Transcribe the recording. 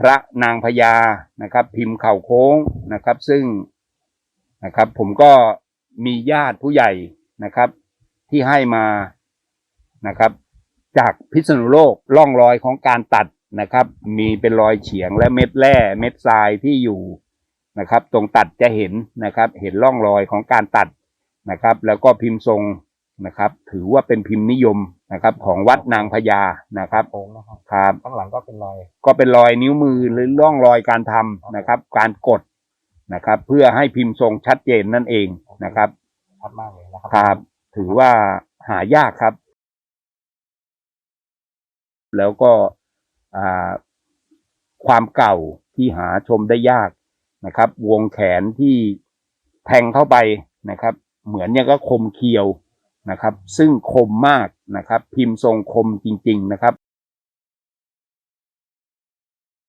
พระนางพญานะครับ พิมพ์เข่าโค้งนะครับ ซึ่งนะครับ ผมก็มีญาติผู้ใหญ่นะครับ ที่ให้มานะครับ จากพิษณุโลกร่องรอยของการตัดนะครับ มีเป็นรอยเฉียงและเม็ดแร่เม็ดทรายที่อยู่นะครับ ตรงตัดจะเห็นนะครับ เห็นร่องรอยของการตัดนะครับ แล้วก็พิมพ์ทรงนะครับ ถือว่าเป็นพิมพ์นิยม นะครับ ของวัดนางพญานะครับโค้งนะครับครับ ข้างหลังก็เป็นรอยก็เป็นรอยนิ้วมือหรือร่องรอยการทำนะครับ การกดนะครับ เพื่อให้พิมพ์ทรงชัดเจนนั่นเองนะครับ ชัดมากเลยนะครัครับ ถือว่าหายากครับ แล้วก็อ่าความเก่าที่หาชมได้ยากนะครับ วงแขนที่แทงเข้าไปนะครับ เหมือนเนี่ยก็คมเคียว นะครับ ซึ่งคมมากนะครับ พิมพ์ทรงคมจริง ๆ นะครับ